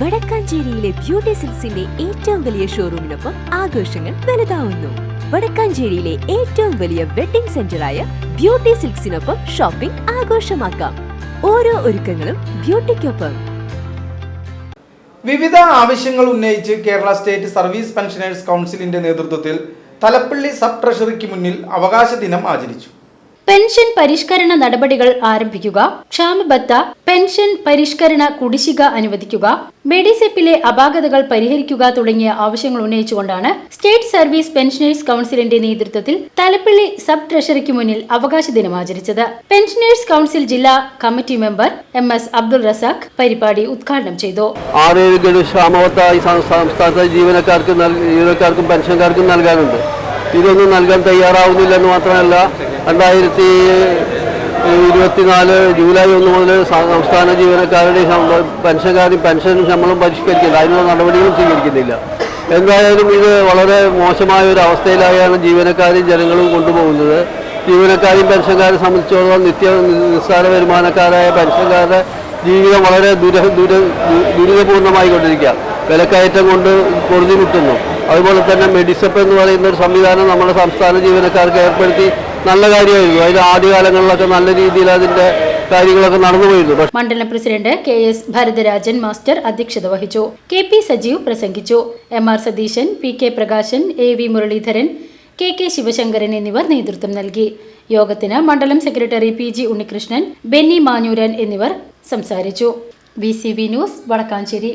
വടക്കാഞ്ചേരിയിലെ beauty സിൽസിന്റെ ഏറ്റവും വലിയ ഷോറൂമിനൊപ്പം ആഘോഷങ്ങൾ വലുതാവുന്നു. വടക്കാഞ്ചേരിയിലെ ഏറ്റവും വലിയ വെഡിംഗ് സെന്ററായ ബ്യൂട്ടി സിൽക്സിനൊപ്പം ഷോപ്പിംഗ് ആഘോഷമാക്കാം. ഓരോ ഒരുക്കങ്ങളും ബ്യൂട്ടിക്കൊപ്പം. വിവിധ ആവശ്യങ്ങൾ ഉന്നയിച്ച് കേരള സ്റ്റേറ്റ് സർവീസ് പെൻഷനേഴ്സ് കൗൺസിലിന്റെ നേതൃത്വത്തിൽ തലപ്പള്ളി സബ് ട്രഷറിക്ക് മുന്നിൽ അവകാശ ദിനം ആചരിച്ചു. പെൻഷൻ പരിഷ്കരണ നടപടികൾ ആരംഭിക്കുക. ക്ഷാമബത്ത പെൻഷൻ പരിഷ്കരണ കുടിശ്ശിക അനുവദിക്കുക. മെഡിസെപ്പിലെ അപാകതകൾ പരിഹരിക്കുക തുടങ്ങിയ ആവശ്യങ്ങൾ ഉന്നയിച്ചുകൊണ്ടാണ് സ്റ്റേറ്റ് സർവീസ് പെൻഷനേഴ്സ് കൌൺസിലിന്റെ നേതൃത്വത്തിൽ തലപ്പള്ളി സബ് ട്രഷറിക്ക് മുന്നിൽ അവകാശ ദിനം ആചരിച്ചത്. പെൻഷനേഴ്സ് കൌൺസിൽ ജില്ലാ committee member M S Abdul Razak പരിപാടി ഉദ്ഘാടനം ചെയ്തു. ജീവനക്കാർക്കും പെൻഷൻകാർക്കും നൽകാനുണ്ട്. ഇതൊന്നും നൽകാൻ തയ്യാറാവുന്നില്ലെന്ന് മാത്രമല്ല രണ്ടായിരത്തി ഇരുപത്തിനാല് ജൂലൈ ഒന്ന് മുതൽ സംസ്ഥാന ജീവനക്കാരുടെ പെൻഷൻകാരും പെൻഷൻ ശമ്പളം പരിഷ്കരിക്കില്ല അതിനുള്ള നടപടികളും സ്വീകരിക്കുന്നില്ല. എന്തായാലും ഇത് വളരെ മോശമായ ഒരു അവസ്ഥയിലായാണ് ജീവനക്കാരും ജനങ്ങളും കൊണ്ടുപോകുന്നത്. ജീവനക്കാരും പെൻഷൻകാരെ സംബന്ധിച്ചിടത്തോളം നിത്യ നിസ്സാര വരുമാനക്കാരായ പെൻഷൻകാരുടെ ജീവിതം വളരെ ദുര ദുര ദുരിതപൂർണമായി കൊണ്ടിരിക്കുക വിലക്കയറ്റം കൊണ്ട് പൊറുതിമുട്ടുന്നു. അതുപോലെ തന്നെ മെഡിസപ്പ് എന്ന് പറയുന്ന ഒരു സംവിധാനം നമ്മുടെ സംസ്ഥാന ജീവനക്കാർക്ക് ഏർപ്പെടുത്തി നല്ല കാര്യമായിരുന്നു. അതിൽ ആദ്യകാലങ്ങളിലൊക്കെ നല്ല രീതിയിൽ അതിന്റെ കാര്യങ്ങളൊക്കെ നടന്നു പോയിരുന്നു. പക്ഷേ മണ്ഡലം president K S Bharatharajan master അധ്യക്ഷത വഹിച്ചു. കെ പി സജീവ് പ്രസംഗിച്ചു. M R Satheesan P K Prakashan A V Muraleedharan K K Sivasankaran എന്നിവർ നേതൃത്വം നൽകി. യോഗത്തിന് മണ്ഡലം secretary P G Unnikrishnan Benny Manjooran എന്നിവർ സംസാരിച്ചു. B C V news Vadakkanchery.